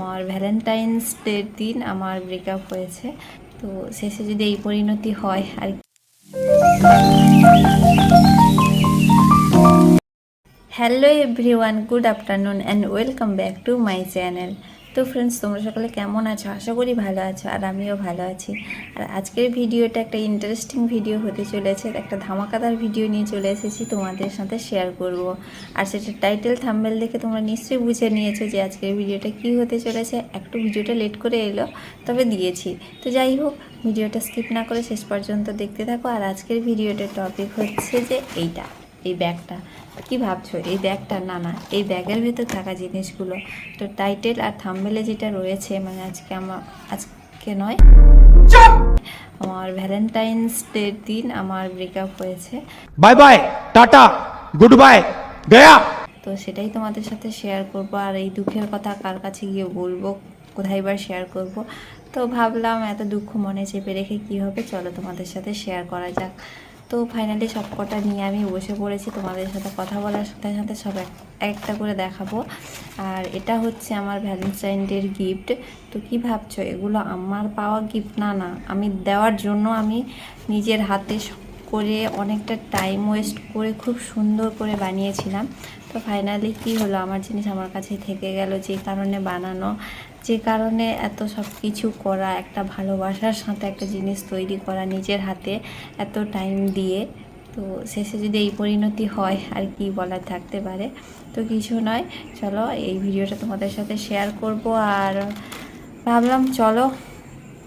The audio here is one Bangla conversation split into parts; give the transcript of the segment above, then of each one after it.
আমার ভ্যালেন্টাইন্স ডের দিন আমার ব্রেকআপ হয়েছে। তো শেষে যদি এই পরিণতি হয় আর hello everyone good afternoon and welcome back to my channel তো ফ্রেন্ডস তোমরা সকলে কেমন আছো? আশা করি ভালো আছো আর আমিও ভালো আছি। আর আজকের ভিডিওটা একটা ইন্টারেস্টিং ভিডিও হতে চলেছে। একটা ধামাকাদার ভিডিও নিয়ে চলে এসেছি, তোমাদের সাথে শেয়ার করব। আর সেটা টাইটেল থাম্বেল দেখে তোমরা নিশ্চয়ই বুঝে নিয়েছো যে আজকের ভিডিওটা কি হতে চলেছে। একটু ভিডিওটা লেট করে এলো, তবে দিয়েছি। তো যাই হোক ভিডিওটা স্কিপ না করে শেষ পর্যন্ত দেখতে থাকো। আর আজকের ভিডিওটার টপিক হচ্ছে যে এইটা, এই ব্যাগটা কি ভাবছ? এই ব্যাগটা না না এই ব্যাগের ভেতর থাকা জিনিসগুলো। তো টাইটেল আর থাম্বেলে যেটা রয়েছে মানে আজকে আমার আজকে নয় আমার ভ্যালেন্টাইন্স ডে দিন আমার ব্রেকআপ হয়েছে। Bye bye tata good bye Gaya. তো সেটাই তোমাদের সাথে শেয়ার করব আর এই দুঃখের কথা কার কাছে গিয়ে বলব কোথায় বার শেয়ার করব? তো ভাবলাম এত দুঃখ মনে চেপে রেখে কী হবে? চলো তোমাদের সাথে শেয়ার করা যাক। তো ফাইনালি সব কটা নিয়ে আমি বসে পড়েছি। তোমাদের সাথে কথা বলার সাথে সাথে সব এক, একটা করে দেখাবো। আর এটা হচ্ছে আমার ভ্যালেন্টাইন ডের গিফট তো কি ভাবছ? এগুলো আমার পাওয়া গিফট না না। আমি দেওয়ার জন্য আমি নিজের হাতে করে অনেকটা টাইম ওয়েস্ট করে খুব সুন্দর করে বানিয়েছিলাম। তো ফাইনালি কি হলো? আমার জিনিস আমার কাছে থেকে গেল। যে কারণে বানানো। যে কারণে এত সব কিছু করা, একটা ভালোবাসার সাথে একটা জিনিস তৈরি করা নিজের হাতে এত টাইম দিয়ে। তো শেষে যদি এই পরিণতি হয়, আর কি বলার থাকতে পারে। তো কিছু নয়, চলো এই ভিডিওটা তোমাদের সাথে শেয়ার করব। আর ভাবলাম, চলো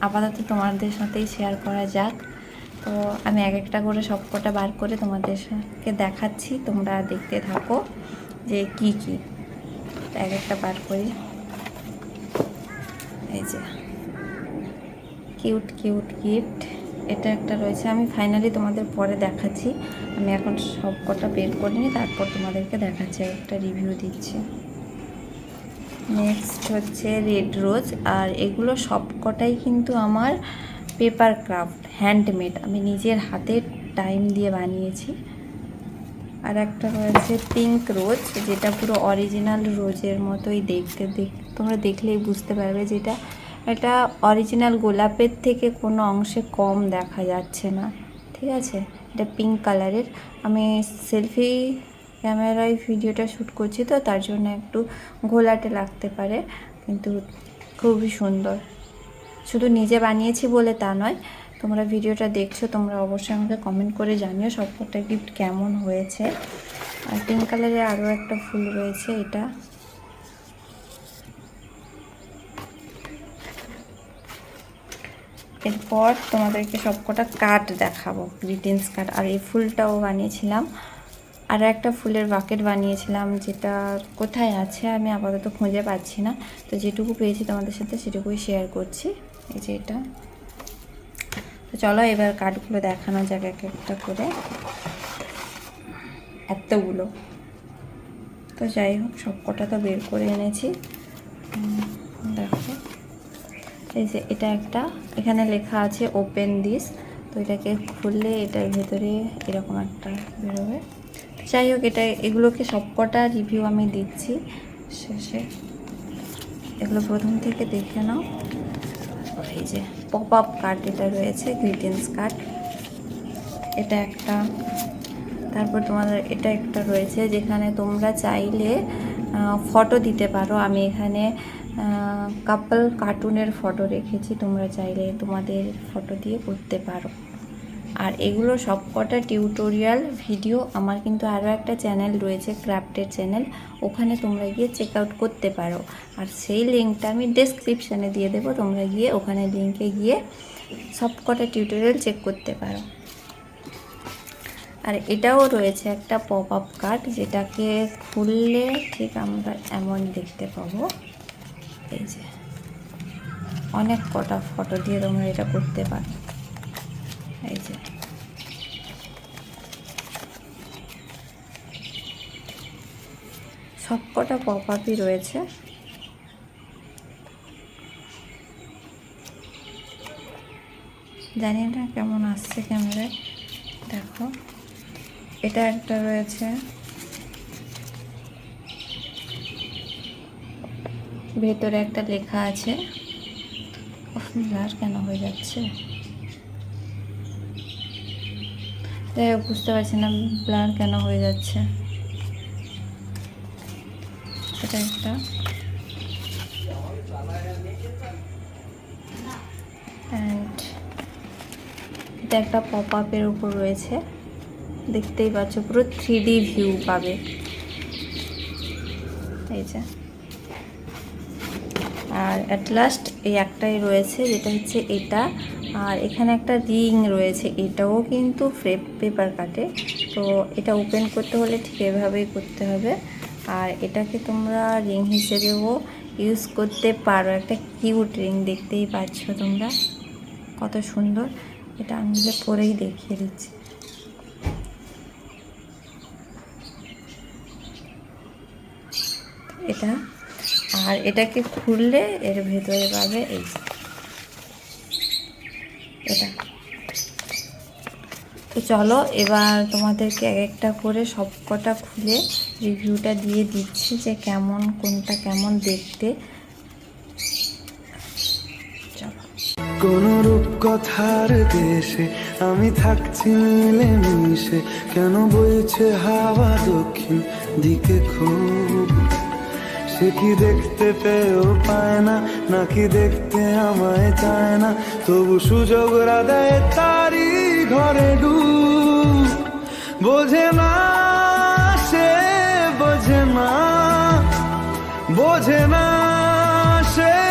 আপাতত তোমাদের সাথেই শেয়ার করা যাক। তো আমি এক একটা করে সবকটা বার করে তোমাদের সাথে দেখাচ্ছি। তোমরা দেখতে থাকো যে কি কি। এক একটা বার করি। যে। কিউট কিউট গিফট এটা একটা রয়েছে। আমি ফাইনালি তোমাদের পরে দেখাচ্ছি। আমি এখন সব কটা বের করিনি তারপর তোমাদেরকে দেখাচ্ছি। একটা রিভিউ দিচ্ছি। নেক্সট হচ্ছে রেড রোজ আর এগুলো সব কটাই কিন্তু আমার পেপার ক্রাফট হ্যান্ডমেড আমি নিজের হাতে টাইম দিয়ে বানিয়েছি। আর একটা রয়েছে পিঙ্ক রোজ যেটা পুরো অরিজিনাল রোজের মতোই দেখতে। দেখ, তোমরা দেখলেই বুঝতে পারবে যেটা। এটা অরিজিনাল গোলাপের থেকে কোনো অংশে কম দেখা যাচ্ছে না, ঠিক আছে? এটা পিঙ্ক কালারের আমি সেলফি ক্যামেরায় ভিডিওটা শ্যুট করছি তো, তার জন্য একটু ঘোলাটে লাগতে পারে, কিন্তু খুবই সুন্দর। শুধু নিজে বানিয়েছি বলে তা নয় তোমরা ভিডিওটা দেখছ, তোমরা অবশ্যই আমাকে কমেন্ট করে জানিও সবকটা গিফট কেমন হয়েছে। আর পিঙ্ক কালারের আরও একটা ফুল রয়েছে, এটা। এরপর তোমাদেরকে সবকটা কার্ড দেখাবো গ্রিটিংস কার্ড আর এই ফুলটাও বানিয়েছিলাম। আর একটা ফুলের বাকেট বানিয়েছিলাম, যেটা কোথায় আছে আমি আপাতত খুঁজে পাচ্ছি না। তো যেটুকু পেয়েছি তোমাদের সাথে সেটুকুই শেয়ার করছি। এই যে এটা। তো চলো এবার কার্ডগুলো দেখানো যাক এক একটা করে। এতগুলো। তো যাই হোক সব কটা তো বের করে এনেছি। দেখো। এই যে এটা একটা। এখানে লেখা আছে ওপেন দিস তো এটাকে খুললে এটার ভেতরে এরকম একটা বেরোবে। যাই হোক, এটা, এগুলোকে সবকটা রিভিউ আমি দিচ্ছি শেষে। এগুলো প্রথম থেকে দেখে নাও। এই যে পপ আপ কার্ড এটা রয়েছে গ্রিটিংস কার্ড এটা একটা। তারপর তোমাদের এটা একটা রয়েছে যেখানে তোমরা চাইলে ফটো দিতে পারো। আমি এখানে কাপল কার্টুনের ফটো রেখেছি, তোমরা চাইলে তোমাদের ফটো দিয়ে করতে পারো। আর এগুলো সবকটা টিউটোরিয়াল ভিডিও আমার কিন্তু আরও একটা চ্যানেল রয়েছে ক্রাফটের চ্যানেল ওখানে তোমরা গিয়ে চেক আউট করতে পারো। আর সেই লিঙ্কটা আমি ডেসক্রিপশানে দিয়ে দেবো, তোমরা গিয়ে ওখানে লিঙ্কে গিয়ে সবকটা টিউটোরিয়াল চেক করতে পারো। আর এটাও রয়েছে একটা পপ আপ কার্ড যেটাকে খুললে ঠিক আমরা এমন দেখতে পাবো। এই যে, অনেক কটা ফটো দিয়ে তোমরা এটা করতে পারো। এই যে। সব কটা পপ আপই রয়েছে। জানি না কেমন আসছে ক্যামেরায় দেখো। এটা একটা রয়েছে। ভেতরে একটা লেখা আছে। ব্লার কেন হয়ে যাচ্ছে? যাই বুঝতে পারছি না ব্লার কেন হয়ে যাচ্ছে। এটা একটা। অ্যান্ড এটা একটা পপ আপের উপর রয়েছে। দেখতেই পাচ্ছ, পুরো থ্রি ভিউ পাবে। এই যে। আর অ্যাট লাস্ট এই একটাই রয়েছে, যেটা হচ্ছে এটা। আর এখানে একটা রিং রয়েছে, এটাও কিন্তু ফ্রেপ পেপার কাটে তো এটা ওপেন করতে হলে ঠিক এভাবেই করতে হবে। আর এটাকে তোমরা রিং হিসেবেও ইউজ করতে পারো। একটা কিউট রিং দেখতেই পাচ্ছ তোমরা। কত সুন্দর। এটা আমি পরেই দেখিয়ে দিচ্ছি। এটা আর এটাকে খুললে এর ভেতরে পাবে এই এটা। তো চলো, এবার তোমাদেরকে এক একটা করে সব কটা খুলে রিভিউটা দিয়ে দিচ্ছি যে কেমন, কোনটা কেমন দেখতে। কোন রূপকথার দেশে আমি থাকছি মিলে মিশে কেন বইছে হাওয়া দক্ষিণ দিকে খুব? সে কি দেখতে পেয়েও পায় না, নাকি দেখতে আমায় চায় না? তবু সুযোগ রাধায় তারি ঘরে ডু বোঝে না, সে বোঝে না বোঝে না, সে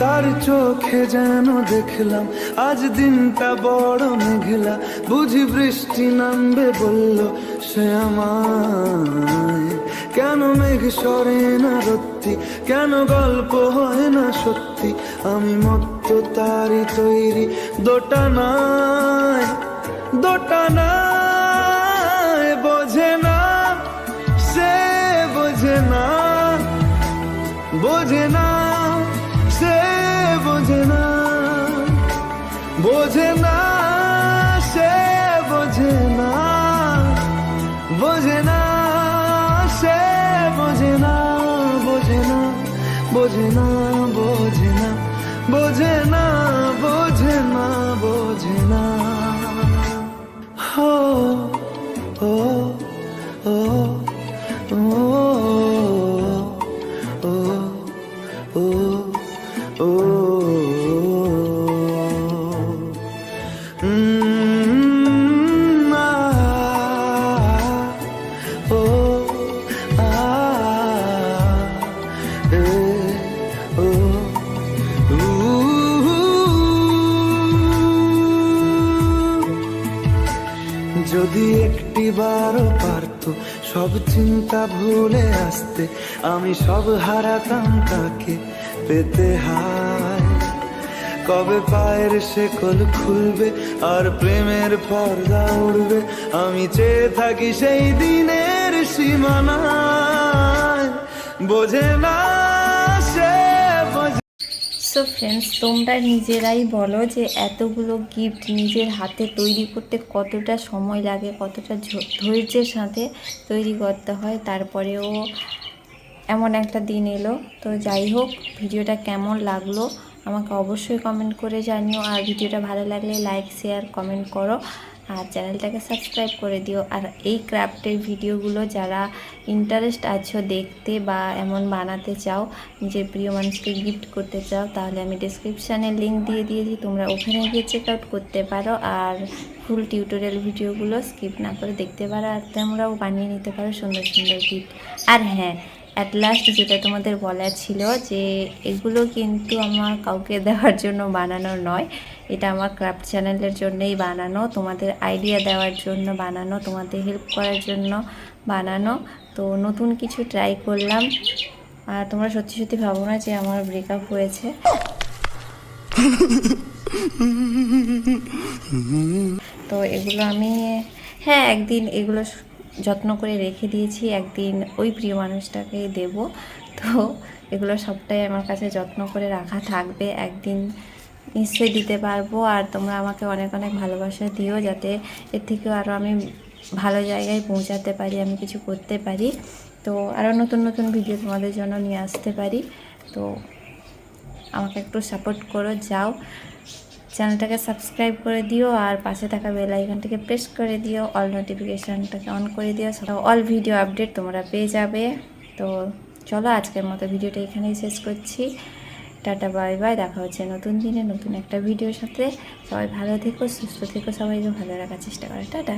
তার চোখে যেন দেখলাম, আজ দিনটা বড় মেঘলা। বুঝি বৃষ্টি নামবে বলল, সে কেন মেঘ সরে না রত্তি? কেন গল্প হয় না সত্যি? আমি মত্ত তারি তৈরি, দোটা নাই দোটা নাই, বোঝে না, সে বোঝে না বোঝে না বোঝে না। যদি একটি বারও পারত, সব চিন্তা ভুলে আসতে, আমি সব হারাতাম তাকে পেতে হায়। কবে পায়ের শেকল খুলবে আর প্রেমের পর্দা উড়বে, আমি চেয়ে থাকি সেই দিনের সীমানায়। বোঝে না সে সো ফ্রেন্ডস তোমরা নিজেরাই বলো যে এতগুলো গিফট নিজের হাতে তৈরি করতে কতটা সময় লাগে, কতটা ধৈর্যের সাথে তৈরি করতে হয়। তারপরেও এমন একটা দিন এলো। তো যাই হোক, ভিডিওটা কেমন লাগল আমাকে অবশ্যই কমেন্ট করে জানিও। আর ভিডিওটা ভালো লাগলে লাইক শেয়ার কমেন্ট করো। আর চ্যানেলটাকে সাবস্ক্রাইব করে দিও। আর এই ক্রাফটের ভিডিওগুলো যারা ইন্টারেস্ট আছো দেখতে বা এমন বানাতে চাও, নিজের প্রিয় মানুষকে গিফট করতে চাও, তাহলে আমি ডিসক্রিপশানে লিঙ্ক দিয়ে দিয়েছি। তোমরা ওখানে গিয়ে চেক আউট করতে পারো। আর ফুল টিউটোরিয়াল ভিডিওগুলো স্কিপ না করে দেখতে পারো। আর তোমরাও বানিয়ে নিতে পারো সুন্দর সুন্দর গিফট আর হ্যাঁ অ্যাট লাস্ট যেটা তোমাদের বলার ছিল যে এগুলো কিন্তু আমার কাউকে দেওয়ার জন্য বানানো নয়। এটা আমার ক্রাফট চ্যানেলের জন্যই বানানো তোমাদের আইডিয়া দেওয়ার জন্য বানানো তোমাদের হেল্প করার জন্য বানানো। তো নতুন কিছু ট্রাই করলাম। আর তোমরা সত্যি সত্যি ভাবো না যে আমার ব্রেকআপ হয়েছে। তো এগুলো আমি হ্যাঁ একদিন এগুলো যত্ন করে রেখে দিয়েছি, একদিন ওই প্রিয় মানুষটাকে দেব। তো এগুলো সবটাই আমার কাছে যত্ন করে রাখা থাকবে। একদিন নিশ্চয়ই দিতে পারব। আর তোমরা আমাকে অনেক অনেক ভালোবাসা দিও যাতে এর থেকেও আরও আমি ভালো জায়গায় পৌঁছাতে পারি, আমি কিছু করতে পারি। তো আরও নতুন নতুন ভিডিও তোমাদের জন্য নিয়ে আসতে পারি। তো আমাকে একটু সাপোর্ট করো, যাও। চ্যানেলটাকে সাবস্ক্রাইব করে দিও আর পাশে থাকা বেল আইকনটাকে প্রেস করে দিও। অল নোটিফিকেশানটাকে অন করে দিও অল ভিডিও আপডেট তোমরা পেয়ে যাবে। তো চলো আজকের মতো ভিডিওটা এখানেই শেষ করছি। Tata, bye bye. দেখা হচ্ছে নতুন দিনে নতুন একটা ভিডিওর সাথে। সবাই ভালো থেকো, সুস্থ থেকো, সবাইকে ভালো রাখার চেষ্টা করে। টাটা।